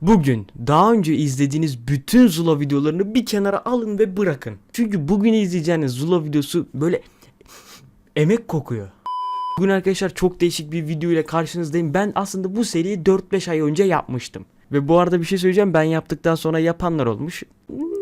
Bugün daha önce izlediğiniz bütün Zula videolarını bir kenara alın ve bırakın. Çünkü bugün izleyeceğiniz Zula videosu böyle emek kokuyor. Bugün arkadaşlar çok değişik bir video ile karşınızdayım. Ben aslında bu seriyi 4-5 ay önce yapmıştım. Ve bu arada bir şey söyleyeceğim. Ben yaptıktan sonra yapanlar olmuş.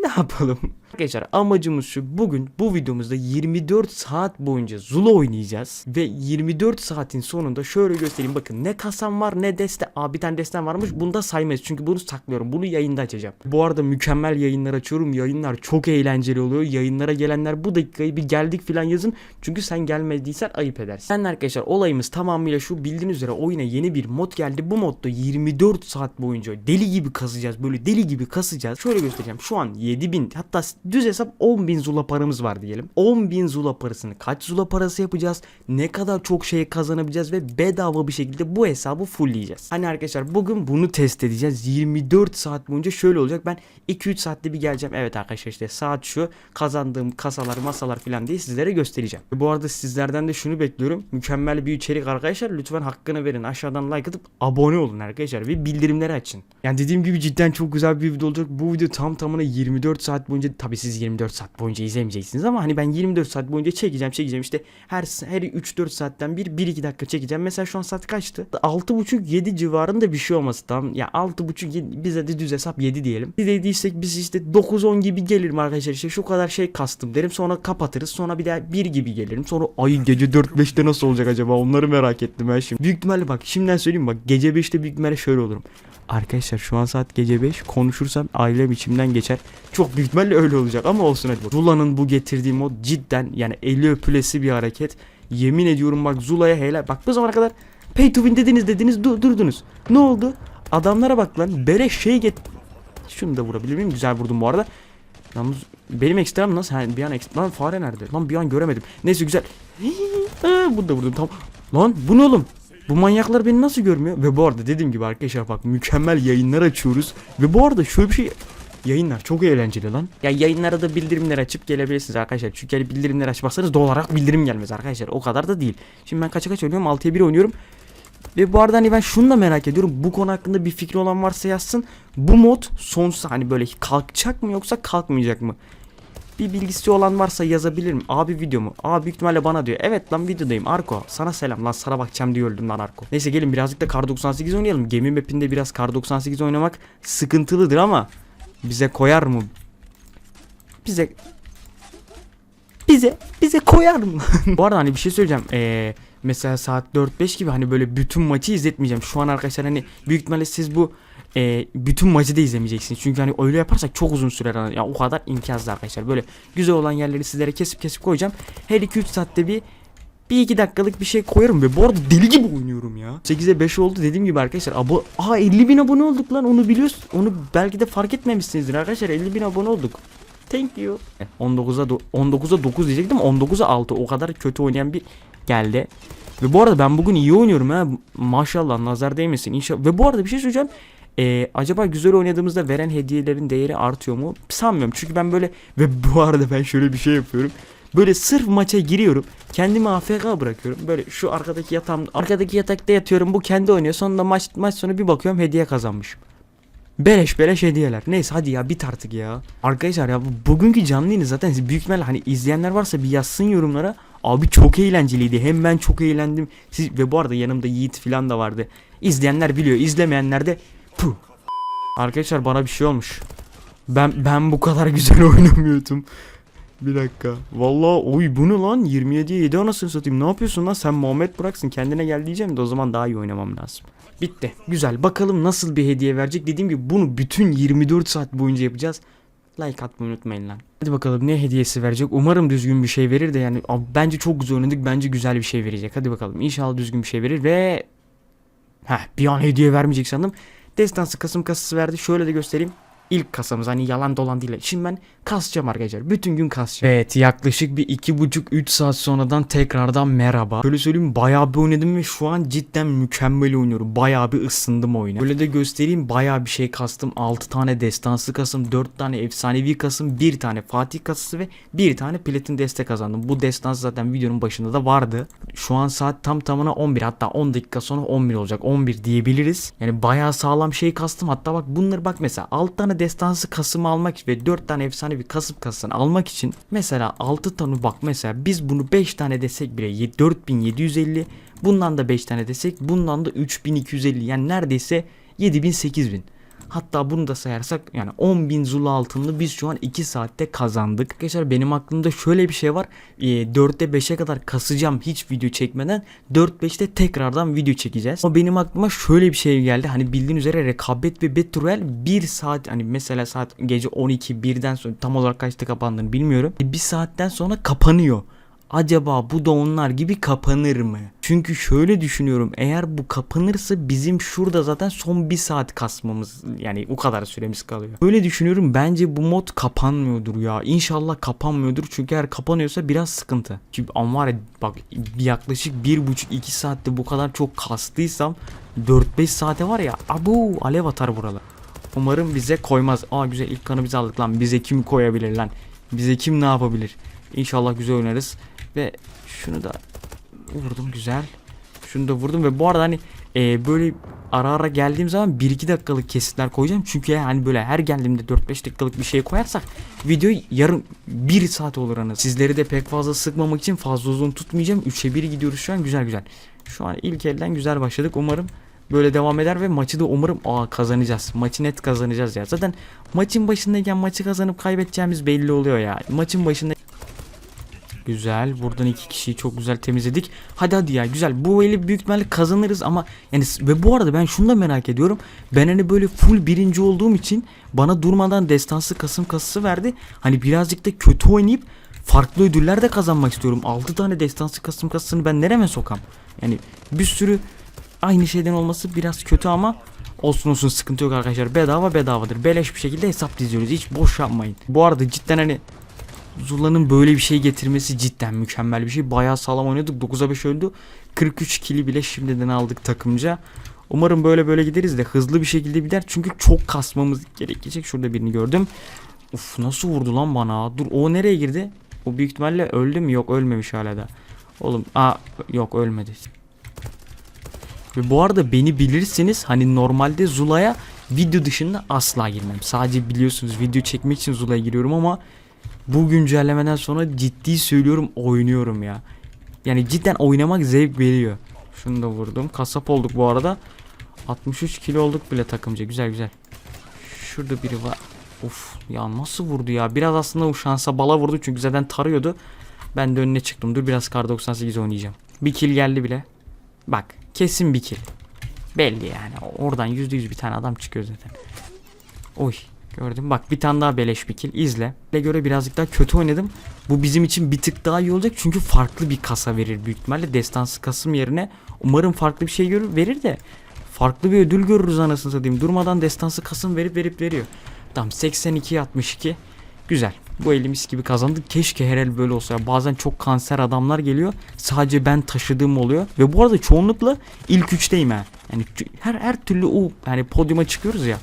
Ne yapalım? Arkadaşlar amacımız şu. Bugün bu videomuzda 24 saat boyunca Zula oynayacağız. Ve 24 saatin sonunda şöyle göstereyim. Bakın ne kasam var ne deste. Aa bir tane destem varmış. Bunu da saymayız. Çünkü bunu saklıyorum. Bunu yayında açacağım. Bu arada mükemmel yayınlar açıyorum. Yayınlar çok eğlenceli oluyor. Yayınlara gelenler bu dakikayı bir geldik falan yazın. Çünkü sen gelmediysen ayıp edersin. Yani arkadaşlar olayımız tamamıyla şu bildiğiniz üzere oyuna yeni bir mod geldi. Bu modda 24 saat boyunca deli gibi kasacağız. Böyle deli gibi kasacağız. Şöyle göstereceğim. Şu an 7000 hatta düz hesap 10.000 zula paramız var diyelim. 10.000 zula parasını kaç zula parası yapacağız? Ne kadar çok şey kazanabileceğiz ve bedava bir şekilde bu hesabı fullleyeceğiz. Hani arkadaşlar bugün bunu test edeceğiz. 24 saat boyunca şöyle olacak. Ben 2-3 saatte bir geleceğim. Evet arkadaşlar işte saat şu. Kazandığım kasalar masalar falan diye sizlere göstereceğim. Bu arada sizlerden de şunu bekliyorum. Mükemmel bir içerik arkadaşlar. Lütfen hakkını verin. Aşağıdan like atıp abone olun arkadaşlar. Ve bildirimleri açın. Yani dediğim gibi cidden çok güzel bir video olacak. Bu video tam tamına 24 saat boyunca tabii siz 24 saat boyunca izlemeyeceksiniz ama hani ben 24 saat boyunca çekeceğim çekeceğim işte her her 3-4 saatten bir 1-2 dakika çekeceğim. Mesela şu an saat kaçtı? 6.30-7 civarında bir şey olması tamam. Ya 6.30 bize de düz hesap 7 diyelim. Bir dediysek biz işte 9-10 gibi gelirim arkadaşlar işte şu kadar şey kastım derim sonra kapatırız sonra bir daha 1 gibi gelirim sonra ay gece 4-5'te nasıl olacak acaba onları merak ettim ben şimdi. Büyük ihtimalle bak şimdiden söyleyeyim bak gece 5'te büyük ihtimalle şöyle olurum. Arkadaşlar şu an saat gece 5 konuşursam ailem içimden geçer. Çok büyük ihtimalle öyle olacak ama olsun hadi. Zula'nın bu getirdiği mod cidden yani eli öpülesi bir hareket. Yemin ediyorum bak Zula'ya helal. Bak bu zamana kadar pay to win dediniz dediniz du- durdunuz. Ne oldu? Adamlara bak lan beleş şey get... Şunu da vurabilir miyim? Güzel vurdum bu arada. Yalnız benim ekstrem nasıl? Ha, bir an ekstra... Lan fare nerede? Lan bir an göremedim. Neyse güzel. Aa, bunu da vurdum tamam. Lan bu ne oğlum? Bu manyaklar beni nasıl görmüyor? Ve bu arada dediğim gibi arkadaşlar bak mükemmel yayınlar açıyoruz. Ve bu arada şöyle bir şey Yayınlar çok eğlenceli lan. Ya yayınlara da bildirimler açıp gelebilirsiniz arkadaşlar. Çünkü hani bildirimler açmazsanız doğal olarak bildirim gelmez arkadaşlar. O kadar da değil. Şimdi ben kaça kaç oynuyorum? 6'ya 1 oynuyorum. Ve bu arada hani ben şunu da merak ediyorum. Bu konu hakkında bir fikri olan varsa yazsın. Bu mod sonsuza hani böyle kalkacak mı yoksa kalkmayacak mı? Bir bilgisi olan varsa yazabilir mi? Abi video mu? Abi büyük ihtimalle bana diyor. Evet lan videodayım Arko. Sana selam lan sana bakacağım diye öldüm lan Arko. Neyse gelin birazcık da Kar 98 oynayalım. Gemi mapinde biraz Kar 98 oynamak sıkıntılıdır ama bize koyar mı? Bize bize bize koyar mı? Bu arada hani bir şey söyleyeceğim. Ee, mesela saat 4-5 gibi hani böyle bütün maçı izletmeyeceğim. Şu an arkadaşlar hani büyük ihtimalle siz bu e, bütün maçı da izlemeyeceksiniz. Çünkü hani öyle yaparsak çok uzun sürer. Ya yani o kadar imkansız arkadaşlar. Böyle güzel olan yerleri sizlere kesip kesip koyacağım. Her 2-3 saatte bir bir iki dakikalık bir şey koyarım ve bu arada deli gibi oynuyorum ya. 8'e 5 oldu dediğim gibi arkadaşlar. Abo Aa 50 bin abone olduk lan onu biliyorsun. Onu belki de fark etmemişsinizdir arkadaşlar 50 bin abone olduk. Thank you. 19'a do- 19'a 9 diyecektim 19'a 6 o kadar kötü oynayan bir geldi. Ve bu arada ben bugün iyi oynuyorum ha. Maşallah nazar değmesin inşallah. Ve bu arada bir şey söyleyeceğim. Ee, acaba güzel oynadığımızda veren hediyelerin değeri artıyor mu? Sanmıyorum. Çünkü ben böyle ve bu arada ben şöyle bir şey yapıyorum. Böyle sırf maça giriyorum. Kendimi AFK bırakıyorum. Böyle şu arkadaki yatağım arkadaki yatakta yatıyorum. Bu kendi oynuyor. Sonunda maç maç sonu bir bakıyorum hediye kazanmışım. Beleş beleş hediyeler. Neyse hadi ya bit artık ya. Arkadaşlar ya bu- bugünkü canlı yayını zaten büyük ihtimalle hani izleyenler varsa bir yazsın yorumlara. Abi çok eğlenceliydi. Hem ben çok eğlendim. Siz ve bu arada yanımda Yiğit falan da vardı. İzleyenler biliyor. izlemeyenler de puh. Arkadaşlar bana bir şey olmuş. Ben ben bu kadar güzel oynamıyordum. Bir dakika. Vallahi oy bu ne lan? 27'ye 7 anasını satayım. Ne yapıyorsun lan? Sen Muhammed bıraksın. Kendine gel diyeceğim de o zaman daha iyi oynamam lazım. Bitti. Güzel. Bakalım nasıl bir hediye verecek. Dediğim gibi bunu bütün 24 saat boyunca yapacağız. Like atmayı unutmayın lan. Hadi bakalım ne hediyesi verecek. Umarım düzgün bir şey verir de yani abi bence çok güzel oynadık. Bence güzel bir şey verecek. Hadi bakalım. İnşallah düzgün bir şey verir ve Heh bir an hediye vermeyecek sandım. Destansı Kasım kasası verdi. Şöyle de göstereyim. İlk kasamız hani yalan dolan değil. Şimdi ben kasacağım arkadaşlar. Bütün gün kasacağım. Evet yaklaşık bir iki buçuk üç saat sonradan tekrardan merhaba. Böyle söyleyeyim bayağı bir oynadım ve şu an cidden mükemmel oynuyorum. Bayağı bir ısındım oyuna. Böyle de göstereyim bayağı bir şey kastım. 6 tane destansı kasım, 4 tane efsanevi kasım, 1 tane Fatih kasası ve 1 tane platin destek kazandım. Bu destansı zaten videonun başında da vardı. Şu an saat tam tamına 11 hatta 10 dakika sonra 11 olacak. 11 diyebiliriz. Yani bayağı sağlam şey kastım. Hatta bak bunları bak mesela 6 tane destansı kasımı almak ve 4 tane efsane bir kasım kasasını almak için mesela 6 tane bak mesela biz bunu 5 tane desek bile ye- 4750 bundan da 5 tane desek bundan da 3250 yani neredeyse 7000 8000 Hatta bunu da sayarsak yani 10.000 zula altınlı biz şu an 2 saatte kazandık. Arkadaşlar benim aklımda şöyle bir şey var. E, 4'te 5'e kadar kasacağım hiç video çekmeden. 4-5'te tekrardan video çekeceğiz. Ama benim aklıma şöyle bir şey geldi. Hani bildiğin üzere rekabet ve Battle Royale 1 saat hani mesela saat gece 12 1'den sonra tam olarak kaçta kapandığını bilmiyorum. Bir saatten sonra kapanıyor acaba bu da onlar gibi kapanır mı? Çünkü şöyle düşünüyorum eğer bu kapanırsa bizim şurada zaten son bir saat kasmamız yani o kadar süremiz kalıyor. Böyle düşünüyorum bence bu mod kapanmıyordur ya. İnşallah kapanmıyordur çünkü eğer kapanıyorsa biraz sıkıntı. Çünkü ama bak yaklaşık bir buçuk iki saatte bu kadar çok kastıysam 4-5 saate var ya abu alev atar buralar. Umarım bize koymaz. Aa güzel ilk kanı biz aldık lan. Bize kim koyabilir lan? Bize kim ne yapabilir? İnşallah güzel oynarız. Ve şunu da vurdum güzel. Şunu da vurdum ve bu arada hani e, böyle ara ara geldiğim zaman 1-2 dakikalık kesitler koyacağım. Çünkü hani böyle her geldiğimde 4-5 dakikalık bir şey koyarsak video yarım 1 saat olur anı. Sizleri de pek fazla sıkmamak için fazla uzun tutmayacağım. 3'e 1 gidiyoruz şu an güzel güzel. Şu an ilk elden güzel başladık. Umarım böyle devam eder ve maçı da umarım aa kazanacağız. Maçı net kazanacağız ya. Zaten maçın başındayken maçı kazanıp kaybedeceğimiz belli oluyor ya. Maçın başında Güzel. Buradan iki kişiyi çok güzel temizledik. Hadi hadi ya güzel. Bu eli büyük ihtimalle kazanırız ama yani ve bu arada ben şunu da merak ediyorum. Ben hani böyle full birinci olduğum için bana durmadan destansı kasım kasası verdi. Hani birazcık da kötü oynayıp farklı ödüller de kazanmak istiyorum. 6 tane destansı kasım kasasını ben nereme sokam? Yani bir sürü aynı şeyden olması biraz kötü ama olsun olsun sıkıntı yok arkadaşlar. Bedava bedavadır. Beleş bir şekilde hesap diziyoruz. Hiç boş yapmayın. Bu arada cidden hani Zula'nın böyle bir şey getirmesi cidden mükemmel bir şey. Bayağı sağlam oynadık. 9'a 5 öldü. 43 kili bile şimdiden aldık takımca. Umarım böyle böyle gideriz de hızlı bir şekilde gider. Çünkü çok kasmamız gerekecek. Şurada birini gördüm. Uf nasıl vurdu lan bana? Dur o nereye girdi? O büyük ihtimalle öldü mü? Yok ölmemiş hala da. Oğlum aa yok ölmedi. Ve bu arada beni bilirsiniz hani normalde Zula'ya video dışında asla girmem. Sadece biliyorsunuz video çekmek için Zula'ya giriyorum ama bu güncellemeden sonra ciddi söylüyorum oynuyorum ya. Yani cidden oynamak zevk veriyor. Şunu da vurdum. Kasap olduk bu arada. 63 kilo olduk bile takımca. Güzel güzel. Şurada biri var. Of ya nasıl vurdu ya? Biraz aslında o şansa bala vurdu çünkü zaten tarıyordu. Ben de önüne çıktım. Dur biraz kar 98 oynayacağım. Bir kill geldi bile. Bak kesin bir kill. Belli yani. Oradan %100 bir tane adam çıkıyor zaten. Oy gördüm. Bak bir tane daha beleş bir kill. İzle. Ne göre birazcık daha kötü oynadım. Bu bizim için bir tık daha iyi olacak. Çünkü farklı bir kasa verir büyük ihtimalle. Destansı kasım yerine umarım farklı bir şey görür, verir de farklı bir ödül görürüz anasını satayım. Durmadan destansı kasım verip verip veriyor. Tamam 82 62. Güzel. Bu elimiz gibi kazandık. Keşke her el böyle olsa. Bazen çok kanser adamlar geliyor. Sadece ben taşıdığım oluyor. Ve bu arada çoğunlukla ilk üçteyim ha. Yani her her türlü o hani podyuma çıkıyoruz ya.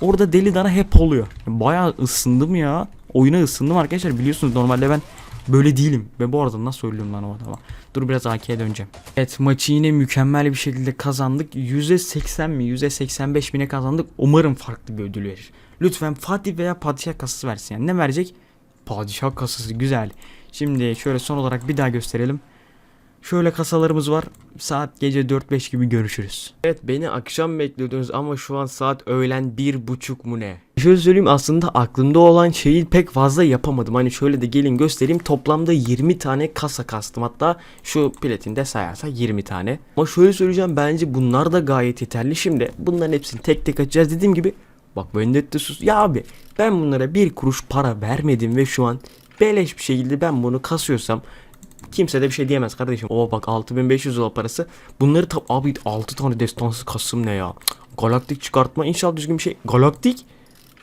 Orada deli dana hep oluyor. Bayağı ısındım ya. Oyuna ısındım arkadaşlar. Biliyorsunuz normalde ben böyle değilim. Ve bu arada nasıl ölüyorum lan o adama. Dur biraz AK'ye döneceğim. Evet maçı yine mükemmel bir şekilde kazandık. %80 mi %85 mi ne kazandık. Umarım farklı bir ödül verir. Lütfen Fatih veya Padişah kasası versin. Yani ne verecek? Padişah kasası güzel. Şimdi şöyle son olarak bir daha gösterelim. Şöyle kasalarımız var. Saat gece 4-5 gibi görüşürüz. Evet beni akşam bekliyordunuz ama şu an saat öğlen bir buçuk mu ne? Şöyle söyleyeyim aslında aklımda olan şeyi pek fazla yapamadım. Hani şöyle de gelin göstereyim. Toplamda 20 tane kasa kastım. Hatta şu platinde sayarsa 20 tane. Ama şöyle söyleyeceğim bence bunlar da gayet yeterli. Şimdi bunların hepsini tek tek açacağız. Dediğim gibi bak Vendetta sus. Ya abi ben bunlara bir kuruş para vermedim ve şu an beleş bir şekilde ben bunu kasıyorsam Kimse de bir şey diyemez kardeşim. O bak 6500 dolar parası. Bunları tab abi 6 tane destansı kasım ne ya? Galaktik çıkartma inşallah düzgün bir şey. Galaktik?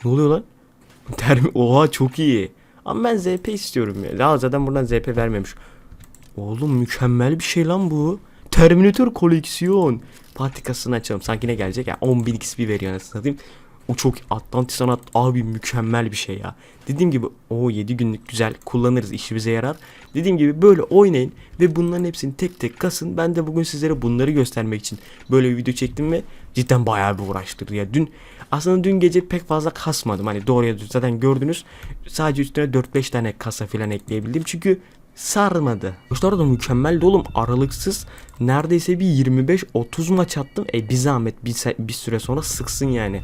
Ne oluyor lan? Termi Oha çok iyi. Ama ben ZP istiyorum ya. Daha zaten buradan ZP vermemiş. Oğlum mükemmel bir şey lan bu. Terminator koleksiyon. Patikasını açalım. Sanki ne gelecek ya? 10.000 XP veriyor anasını satayım. O çok Atlantis sanat abi mükemmel bir şey ya. Dediğim gibi o 7 günlük güzel kullanırız işimize yarar. Dediğim gibi böyle oynayın ve bunların hepsini tek tek kasın. Ben de bugün sizlere bunları göstermek için böyle bir video çektim ve cidden bayağı bir uğraştırdı ya. Dün aslında dün gece pek fazla kasmadım. Hani doğruya düz zaten gördünüz. Sadece üstüne 4-5 tane kasa falan ekleyebildim. Çünkü sarmadı. Maçlar da mükemmeldi oğlum. Aralıksız neredeyse bir 25-30 maç attım. E bir zahmet bir, bir süre sonra sıksın yani.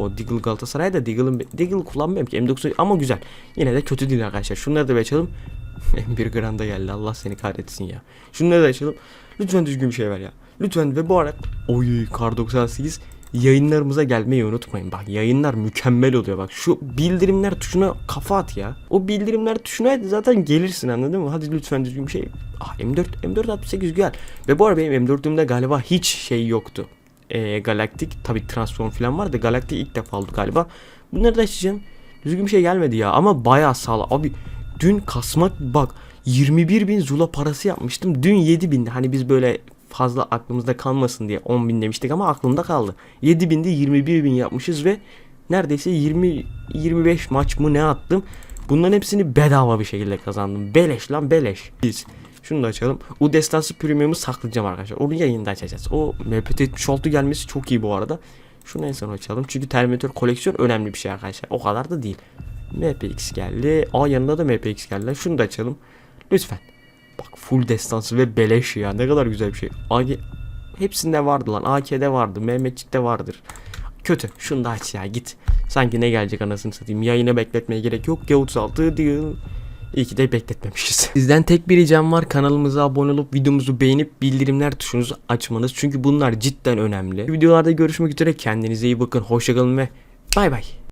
O Deagle Galatasaray'da Deagle'ın Deagle kullanmıyorum ki M9 ama güzel. Yine de kötü değil arkadaşlar. Şunları da bir açalım. M1 Grand'a geldi. Allah seni kahretsin ya. Şunları da açalım. Lütfen düzgün bir şey ver ya. Lütfen ve bu arada oy Kar 98 yayınlarımıza gelmeyi unutmayın. Bak yayınlar mükemmel oluyor. Bak şu bildirimler tuşuna kafa at ya. O bildirimler tuşuna zaten gelirsin anladın mı? Hadi lütfen düzgün bir şey. Ah M4 M4 68 güzel. Ve bu arada benim M4'ümde galiba hiç şey yoktu. Ee, Galaktik tabi transform falan vardı. Galaktik ilk defa oldu galiba. Bunları da açacağım. Düzgün bir şey gelmedi ya ama bayağı sağlam. Abi dün kasmak bak 21 bin zula parası yapmıştım. Dün 7 bin. Hani biz böyle fazla aklımızda kalmasın diye 10 bin demiştik ama aklımda kaldı. 7 binde 21 bin yapmışız ve neredeyse 20 25 maç mı ne attım. Bunların hepsini bedava bir şekilde kazandım. Beleş lan beleş. Biz şunu da açalım. O destansı premium'u saklayacağım arkadaşlar. Onu yayında açacağız. O MPT 76 gelmesi çok iyi bu arada. Şunu en son açalım. Çünkü Terminator koleksiyon önemli bir şey arkadaşlar. O kadar da değil. MPX geldi. Aa yanında da MPX geldi. Şunu da açalım. Lütfen. Bak full destansı ve beleş ya. Ne kadar güzel bir şey. AG hepsinde vardı lan. AK'de vardı. Mehmetçik'te vardır. Kötü. Şunu da aç ya git. Sanki ne gelecek anasını satayım. Yayını bekletmeye gerek yok. G36 değil. İyi ki de bekletmemişiz. Sizden tek bir ricam var. Kanalımıza abone olup videomuzu beğenip bildirimler tuşunuzu açmanız. Çünkü bunlar cidden önemli. Videolarda görüşmek üzere. Kendinize iyi bakın. Hoşçakalın ve bay bay.